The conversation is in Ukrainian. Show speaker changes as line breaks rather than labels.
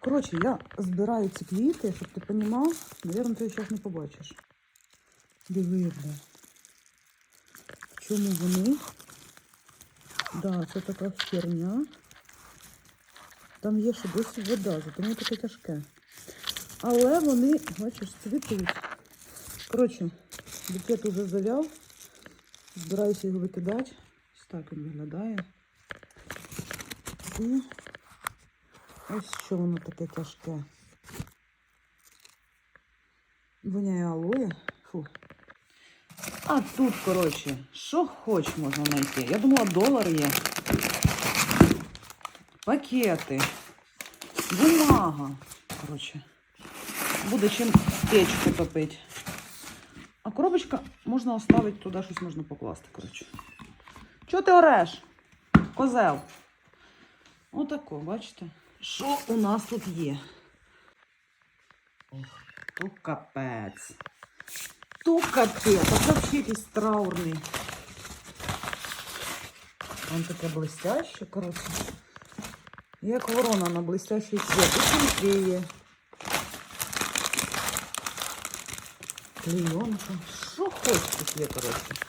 Коротше, я збираю ці квіти, щоб ти розумів, Навірно, ти зараз не побачиш. Диви, бля. Чому вони? Да, це така херня. Там є ще досі вода, воно таке тяжке. Але вони, бачиш, цвітуть. Коротше, букет уже завяв. Збираюся його викидати. Ось так він виглядає. І ось що воно таке тяжке. Воняє алоє. Фу. А тут, коротше, що хоч можна знайти. Я думала, долар є. Пакети. Бумага. Коротше. Буде чим печку топити. А коробочка можна оставити, туди щось можна покласти, коротше. Чого ти ореш? Козел. Отако, бачите? Що у нас тут є? Ох, то капець. То капець. А це взагалі якийсь траурний. Там таке блестяще, коротше. Як ворона на блестящий світ. І шампеє. Клейонка. Що хочеш тут є, коротше.